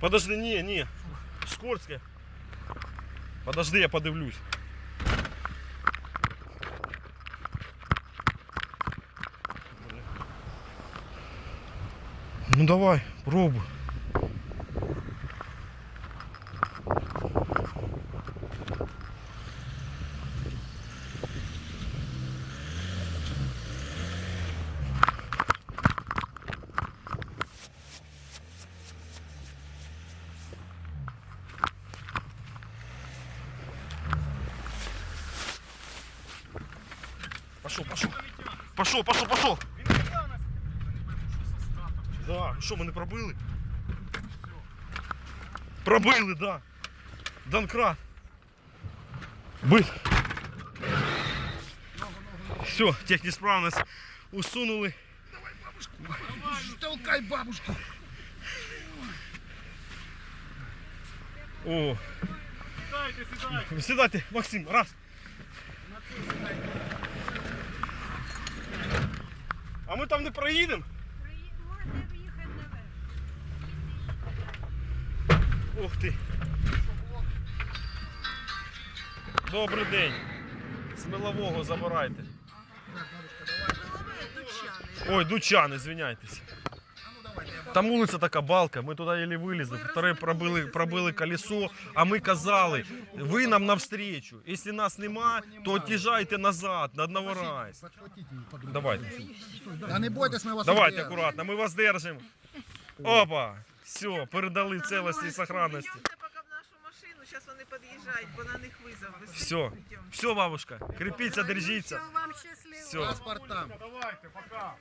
Подожди, ні, ні. Скользке. Подожди, я подивлюсь. Ну давай, пробуй. Пошел, пошел. Пошел, пошел, пошел. Да, ну що, ми не пробили? Пробили, да. Донкрат. Бит. Все, технесправність усунули. Толкай бабушку. О. Сідайте, сідайте. Сідайте, Максим, раз. А ми там не проїдемо? Наверх. Ух ти. Добрий день. З милового забирайте. Ой, дучани, звиняйтесь. Там вулиця така балка, ми туди еле вилізли, вторе пробили, пробили колесо, а ми казали, ви нам навстречу. Якщо нас нема, то от'їжджайте назад, на Новорайс. Подхватите її подругу. Давайте, Да не бойтесь, ми вас давайте удержимо. акуратно, ми вас держимо. Опа, все, передали целості і сохранності. Идемте пока в нашу машину, сейчас вони під'їжджають, бо на них визов. Все, все, бабушка, крепіться, держіться. Всього вам щасливо. Все. Паспорт там. Давайте, пока.